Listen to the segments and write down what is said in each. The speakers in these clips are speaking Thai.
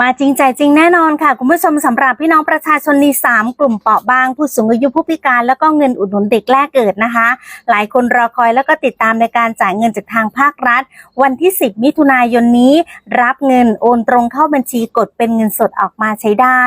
มาจริงใจจริงแน่นอนค่ะ คุณผู้ชมสำหรับพี่น้องประชาชนใน3กลุ่มเปราะบาง ผู้สูงอายุผู้พิการ แล้วก็เงินอุดหนุนเด็กแรกเกิดนะคะ หลายคนรอคอยแล้วก็ติดตามในการจ่ายเงินจากทางภาครัฐ วันที่ 10 มิถุนายนนี้ รับเงินโอนตรงเข้าบัญชีกดเป็นเงินสดออกมาใช้ได้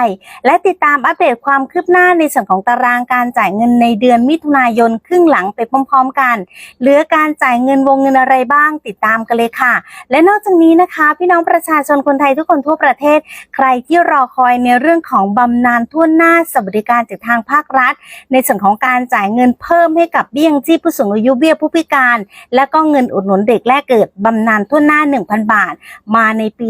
และติดตามอัปเดตความคืบหน้าในส่วนของตารางการจ่ายเงินในเดือนมิถุนายนครึ่งหลังไปพร้อมๆกันเหลือการจ่ายเงินวงเงินอะไรบ้าง ติดตามกันเลยค่ะ และนอกจากนี้นะคะ พี่น้องประชาชนคนไทยทุกคนทั่วประเทศใครที่รอคอยในเรื่องของบำนาญทั่วหน้าสวัสดิการจากทางภาครัฐ ในส่วนของการจ่ายเงินเพิ่มให้กับเบี้ยยังชีพผู้สูงอายุเบี้ยผู้พิการ และก็เงินอุดหนุนเด็กแรกเกิดบำนาญทั่วหน้า 1,000 บาท มาในปี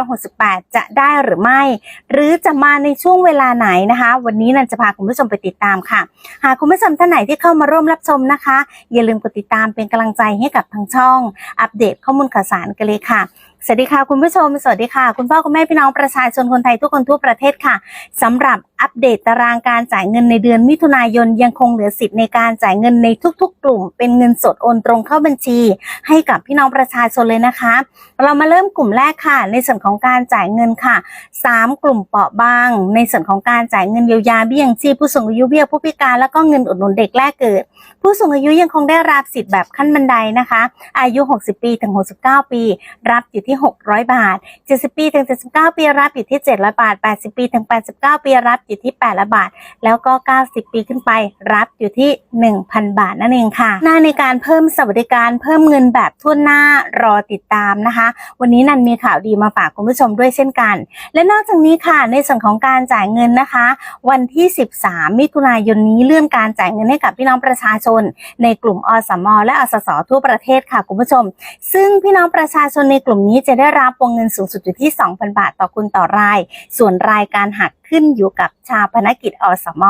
2568 จะได้หรือไม่ หรือจะมาในช่วงเวลาไหนนะคะ วันนี้นันจะพาคุณผู้ชมไปติดตามค่ะ หากคุณผู้ชมท่านไหนที่เข้ามาร่วมรับชมนะคะ อย่าลืมกดติดตามเป็นกำลังใจให้กับทางช่อง อัปเดตข้อมูลข่าวสารกันเลยค่ะสวัสดีค่ะคุณผู้ชม สวัสดีค่ะ คุณพ่อคุณแม่พี่น้องประชาชนคนไทยทุกคนทั่วประเทศค่ะสำหรับอัปเดตตารางการจ่ายเงินในเดือนมิถุนายนยังคงเหลือสิทธิ์ในการจ่ายเงินในทุก ๆ กลุ่ม เป็นเงินสดโอนตรงเข้าบัญชี ให้กับพี่น้องประชาชนเลยนะคะ เรามาเริ่มกลุ่มแรกค่ะ ในส่วนของการจ่ายเงินค่ะ 3 กลุ่มเปราะบาง ในส่วนของการจ่ายเงินเยียวยาเบี้ยยังชีพผู้สูงอายุเบี้ยผู้พิการแล้วก็เงินอุดหนุนเด็กแรกเกิด ผู้สูงอายุยังคงได้รับสิทธิ์แบบขั้นบันไดนะคะ อายุ 60 ปีถึง 69 ปี รับอยู่ที่ 600 บาท 70 ปีถึง 79 ปีรับอยู่ที่ 700 บาท 80 ปีถึง 89 ปีรับอยู่ที่800บาท แล้วก็ 90 ปีขึ้นไปรับอยู่ที่ 1,000 บาทนั่นเองค่ะหน้าในการเพิ่มสวัสดิการเพิ่มเงินแบบทั่วหน้ารอติดตามนะคะ วันนี้นันมีข่าวดีมาฝากคุณผู้ชมด้วยเช่นกัน และนอกจากนี้ค่ะในส่วนของการจ่ายเงินนะคะ วันที่ 13 มิถุนายนนี้เลื่อนการจ่ายเงินให้กับพี่น้องประชาชน ในกลุ่มอสม และอสสทั่วประเทศค่ะคุณผู้ชม ซึ่งพี่น้องประชาชนในกลุ่มนี้จะได้รับวงเงินสูงสุดอยู่ที่ 2,000 บาทต่อคุณต่อราย ส่วนรายการหักขึ้นอยู่กับชาพนกิจอสม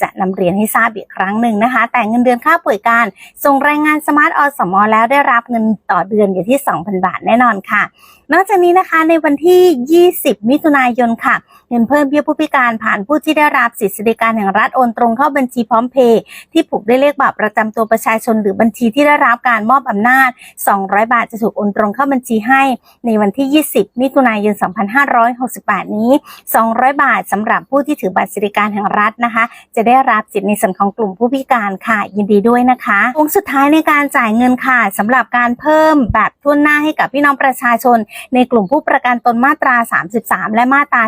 จะนำเรียนให้ทราบอีกครั้งหนึ่งนะคะ แต่เงินเดือนค่าป่วยการ ส่งรายงานสมาร์ทอสม แล้วได้รับเงินต่อเดือนอยู่ที่ 2,000 บาทแน่นอนค่ะ นอกจากนี้นะคะในวันที่ 20 มิถุนายนค่ะ เงินเพิ่มเบี้ยผู้พิการผ่านผู้ที่ได้รับสิทธิสวัสดิการแห่งรัฐโอนตรงเข้าบัญชีพร้อมเพย์ที่ผูกด้วยเลขบัตรประจำตัวประชาชน หรือบัญชีที่ได้รับการมอบอำนาจ 200 บาทจะถูกโอนตรงเข้าบัญชีให้ในวันที่ 20 มิถุนายน 2568 นี้ 200 บาทสำหรับผู้ที่ถือบัตรสวัสดิการแห่งรัฐนะคะ จะได้รับสิทธิในส่วนของกลุ่มผู้พิการค่ะ ยินดีด้วยนะคะวงสุดท้ายในการจ่ายเงินค่ะสำหรับการเพิ่มแบบทั่วหน้าให้กับพี่น้องประชาชน ในกลุ่มผู้ประกันตนมาตรา 33 และมาตรา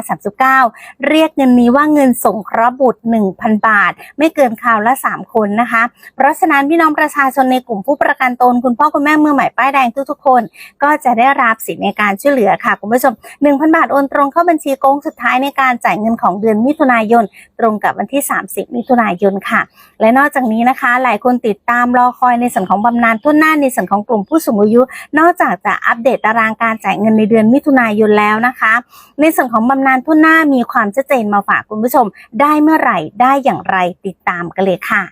39 เรียกเงินนี้ว่าเงินสงเคราะห์บุตร 1,000 บาท ไม่เกินคราวละ 3 คนนะคะ เพราะฉะนั้นพี่น้องประชาชนในกลุ่มผู้ประกันตนคุณพ่อคุณแม่มือใหม่ป้ายแดงทุกๆคน ก็จะได้รับสิทธิในการช่วยเหลือค่ะคุณผู้ชม 1,000 บาทโอนตรงเข้าบัญชีโค้งสุดท้ายในการจ่ายเงินขของเดือนมิถุนายน ตรงกับวันที่ 30 มิถุนายนค่ะ และนอกจากนี้นะคะ หลายคนติดตามรอคอยในส่วนของบำนาญทุนหน้าในส่วนของกลุ่มผู้สูงอายุ นอกจากจะอัปเดตตารางการจ่ายเงินในเดือนมิถุนายนแล้วนะคะ ในส่วนของบำนาญทุนหน้ามีความชัดเจนมาฝากคุณผู้ชม ได้เมื่อไหร่ได้อย่างไรติดตามกันเลยค่ะ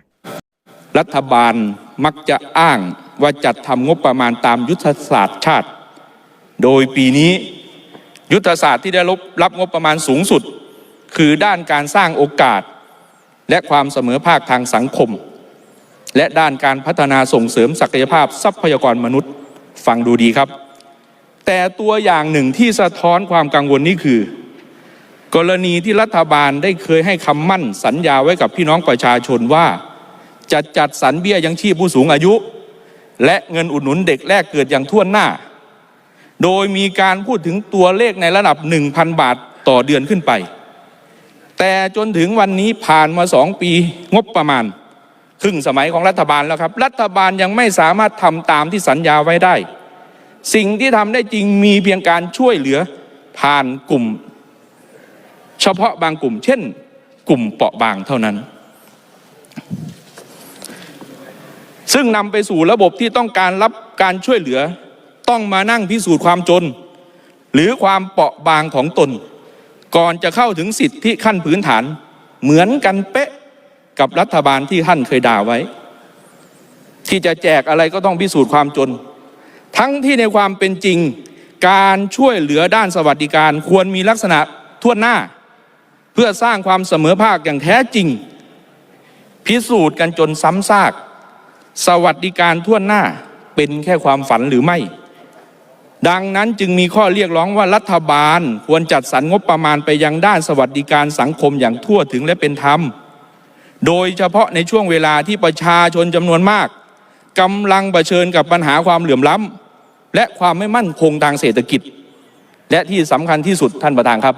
รัฐบาลมักจะอ้างว่าจัดทำงบประมาณตามยุทธศาสตร์ชาติ โดยปีนี้ยุทธศาสตร์ที่ได้รับรับงบประมาณสูงสุด คือด้านการสร้างโอกาส และความเสมอภาคทางสังคม และด้านการพัฒนาส่งเสริมศักยภาพทรัพยากรมนุษย์ฟังดูดีครับ แต่ตัวอย่างหนึ่งที่สะท้อนความกังวลนี้คือ กรณีที่รัฐบาลได้เคยให้คำมั่นสัญญาไว้กับพี่น้องประชาชนว่า จะจัดสรรเบี้ยยังชีพผู้สูงอายุ และเงินอุดหนุนเด็กแรกเกิดอย่างทั่วหน้า โดยมีการพูดถึงตัวเลขในระดับ 1,000 บาทต่อเดือนขึ้นไป แต่จนถึงวันนี้ผ่านมาสองปีงบประมาณ ครึ่งสมัยของรัฐบาลแล้วครับ รัฐบาลยังไม่สามารถทำตามที่สัญญาไว้ได้ สิ่งที่ทำได้จริงมีเพียงการช่วยเหลือผ่านกลุ่ม เฉพาะบางกลุ่ม เช่น กลุ่มเปราะบางเท่านั้น ซึ่งนำไปสู่ระบบที่ต้องการรับการช่วยเหลือต้องมานั่งพิสูจน์ความจน หรือความเปราะบางของตน ก่อนจะเข้าถึงสิทธิขั้นพื้นฐาน เหมือนกันเป๊ะกับรัฐบาลที่ท่านเคยด่าไว้ ที่จะแจกอะไรก็ต้องพิสูจน์ความจน ทั้งที่ในความเป็นจริง การช่วยเหลือด้านสวัสดิการควรมีลักษณะทั่วหน้า เพื่อสร้างความเสมอภาคอย่างแท้จริง พิสูจน์กันจนซ้ำซาก สวัสดิการทั่วหน้าเป็นแค่ความฝันหรือไม่ ดังนั้นจึงมีข้อเรียกร้องว่ารัฐบาลควรจัดสรรงบประมาณไปยังด้านสวัสดิการสังคมอย่างทั่วถึงและเป็นธรรม โดยเฉพาะในช่วงเวลาที่ประชาชนจำนวนมากกำลังเผชิญกับปัญหาความเหลื่อมล้ำและความไม่มั่นคงทางเศรษฐกิจ และที่สำคัญที่สุดท่านประธานครับ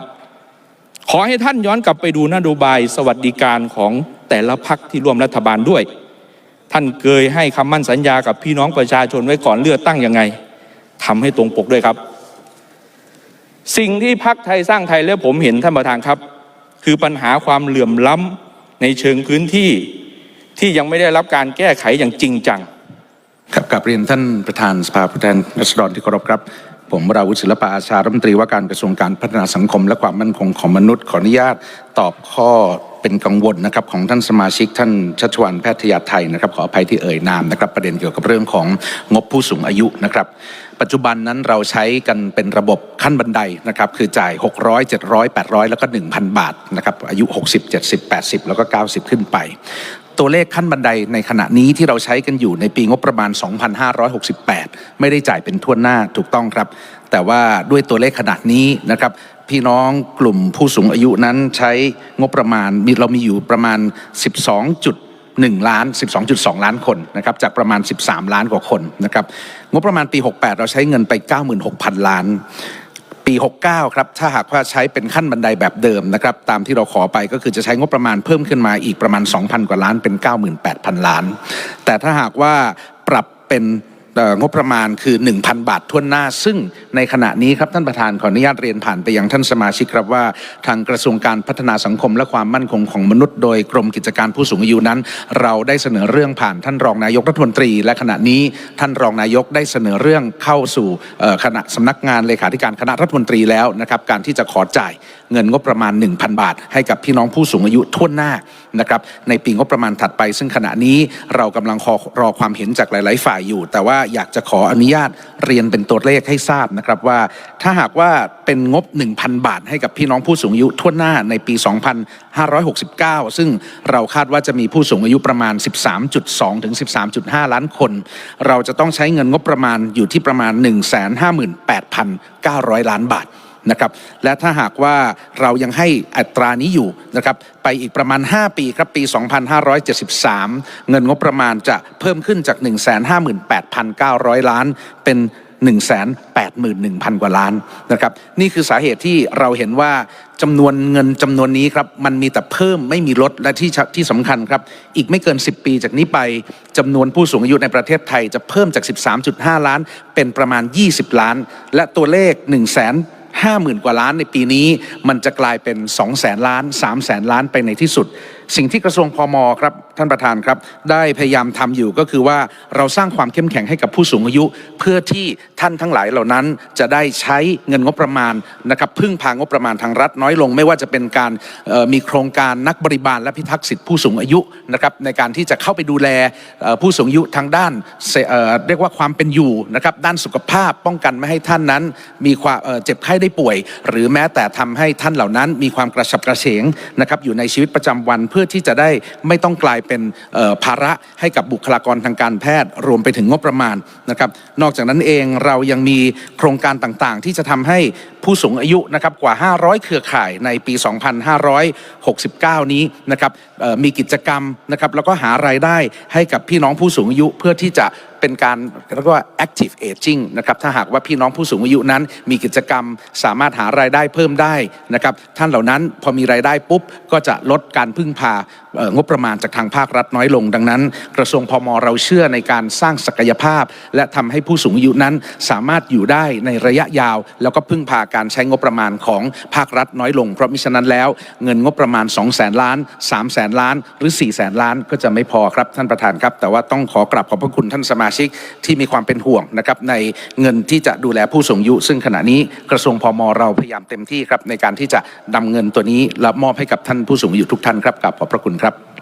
ขอให้ท่านย้อนกลับไปดูนโยบายสวัสดิการของแต่ละพักที่ร่วมรัฐบาลด้วย ท่านเคยให้คำมั่นสัญญากับพี่น้องประชาชนไว้ก่อนเลือกตั้งยังไง ทำให้ตรงปกด้วยครับ สิ่งที่พักไทยสร้างไทยและผมเห็นท่านประธานครับ คือปัญหาความเหลื่อมล้ำในเชิงพื้นที่ที่ยังไม่ได้รับการแก้ไขอย่างจริงจังครับกับเรียนท่านประธานสภาผู้แทนราษฎรที่เคารพครับ ผมราวุฒิศิลปะอาชารัฐมนตรีว่าการกระทรวงการพัฒนาสังคม และความมั่นคงของมนุษย์ขออนุญาตตอบข้อเป็นกังวลนะครับของท่านสมาชิกท่านชัชวันแพทยาไทยนะครับขออภัยที่เอ่ยนามนะครับประเด็นเกี่ยวกับเรื่องของงบผู้สูงอายุนะครับ ปัจจุบันนั้นเราใช้กันเป็นระบบขั้นบันไดนะครับคือจ่าย 600 700 800 แล้วก็ 1,000 บาทนะครับอายุ 60 70 80 แล้วก็ 90 ขึ้นไป ตัวเลขขั้นบันไดในขณะนี้ที่เราใช้กันอยู่ในปีงบประมาณ 2,568 ไม่ได้จ่ายเป็นทั่วหน้าถูกต้องครับ แต่ว่าด้วยตัวเลขขนาดนี้นะครับพี่น้องกลุ่มผู้สูงอายุนั้นใช้งบประมาณมเรามีอยู่ประมาณ 1ล้าน 12.2 ล้านคนนะครับจากประมาณ 13 ล้านกว่าคนนะครับงบประมาณปี 68 เราใช้เงินไป 96,000 ล้าน ปี 69 ครับถ้าหากว่าใช้เป็นขั้นบันไดแบบเดิมนะครับตามที่เราขอไปก็คือจะใช้งบประมาณเพิ่มขึ้นมาอีกประมาณ 2,000 กว่าล้านเป็น 98,000 ล้าน แต่ถ้าหากว่าปรับเป็น งบประมาณคือ 1,000 บาททั่วหน้า ซึ่งในขณะนี้ครับท่านประธานขออนุญาตเรียนผ่านไปยังท่านสมาชิกครับว่า ทางกระทรวงการพัฒนาสังคมและความมั่นคงของมนุษย์โดยกรมกิจการผู้สูงอายุนั้น เราได้เสนอเรื่องผ่านท่านรองนายกรัฐมนตรี และขณะนี้ท่านรองนายกได้เสนอเรื่องเข้าสู่คณะสำนักงานเลขาธิการคณะรัฐมนตรีแล้วนะครับการที่จะขอจ่ายเงินงบประมาณ 1,000 บาท ให้กับพี่น้องผู้สูงอายุทั่วหน้านะครับในปีงบประมาณถัดไป ซึ่งขณะนี้เรากำลังรอรอความเห็นจากหลาย ๆ ฝ่ายอยู่ แต่ว่าอยากจะขออนุญาตเรียนเป็นตัวเลขให้ทราบนะครับว่า ถ้าหากว่าเป็นงบ 1,000 บาท ให้กับพี่น้องผู้สูงอายุทั่วหน้าในปี 2569 ซึ่งเราคาดว่าจะมีผู้สูงอายุประมาณ 13.2 ถึง 13.5 ล้านคน เราจะต้องใช้เงินงบประมาณอยู่ที่ประมาณ 158,900 ล้านบาท นะครับและถ้าหากว่าเรายังให้อัตรานี้อยู่นะครับไปอีกประมาณ 5 ปีครับปี 2573 เงินงบประมาณจะเพิ่มขึ้นจาก 158,900 ล้านเป็น181,000 กว่าล้านนะครับนี่คือสาเหตุที่เราเห็นว่าจำนวนเงินจำนวนนี้ครับมันมีแต่เพิ่มไม่มีลดและที่ที่สำคัญครับ อีกไม่เกิน 10 ปีจากนี้ไปจำนวนผู้สูงอายุในประเทศไทยจะเพิ่มจาก 13.5 ล้านเป็นประมาณ 20 ล้าน และตัวเลข 1 0 0 0 0 0ห้าหมื่นกว่าล้านในปีนี้ มันจะกลายเป็น2องแสนล้าน3ามแสนล้านไปในที่สุด สิ่งที่กระทรวงพอมครับท่านประธานครับ ได้พยายามทำอยู่ก็คือว่าเราสร้างความเข้มแข็งให้กับผู้สูงอายุ เพื่อที่ท่านทั้งหลายเหล่านั้น จะได้ใช้เงินงบประมาณนะครับพึ่งพางบประมาณทางรัฐน้อยลง ไม่ว่าจะเป็นการมีโครงการนักบริบาลและพิทักษ์สิทธิผู้สูงอายุนะครับในการที่จะเข้าไปดูแลผู้สูงอายุทางด้านเเรียกว่าความเป็นอยู่นะครับด้านสุขภาพป้องกันไม่ให้ท่านนั้น มีความเเจ็บไข้ได้ป่วย หรือแม้แต่ทำให้ท่านเหล่านั้น มีความกระฉับกระเฉงนะครับอยู่ในชีวิตประจำวันเพื่อที่จะได้ไม่ต้องกลายเป็นภาระให้กับบุคลากรทางการแพทย์ รวมไปถึงงบประมาณนะครับ นอกจากนั้นเองเรายังมีโครงการต่างๆ ที่จะทำให้ ผู้สูงอายุนะครับกว่า 500 เครือข่ายในปี 2569 นี้นะครับมีกิจกรรมนะครับแล้วก็หารายได้ให้กับพี่น้องผู้สูงอายุเพื่อที่จะเป็นการเรียกว่า active aging นะครับถ้าหากว่าพี่น้องผู้สูงอายุนั้น มีกิจกรรมสามารถหารายได้เพิ่มได้นะครับท่านเหล่านั้นพอมีรายได้ปุ๊บ ก็จะลดการพึ่งพางบประมาณจากทางภาครัฐน้อยลง ดังนั้น กระทรวงพมเราเชื่อในการสร้างศักยภาพ และทำให้ผู้สูงอายุนั้นสามารถอยู่ได้ในระยะยาว แล้วก็พึ่งพาการใช้งบประมาณของภาครัฐน้อยลง เพราะมิฉะนั้นแล้ว เงินงบประมาณ 2 0 0แสนล้าน 3 0 0แสนล้าน หรือ 4 0 0แสนล้านก็จะไม่พอครับท่านประธานครับ แต่ว่าต้องขอกราบขอบพระคุณท่านสมาชิกที่มีความเป็นห่วงนะครับในเงินที่จะดูแลผู้สูงอายุ ซึ่งขณะนี้กระทรวงพมเราพยายามเต็มที่ครับในการที่จะนำเงินตัวนี้และมอบให้กับท่านผู้สูงอายุทุกท่านครับกับขอบพระคุณครับ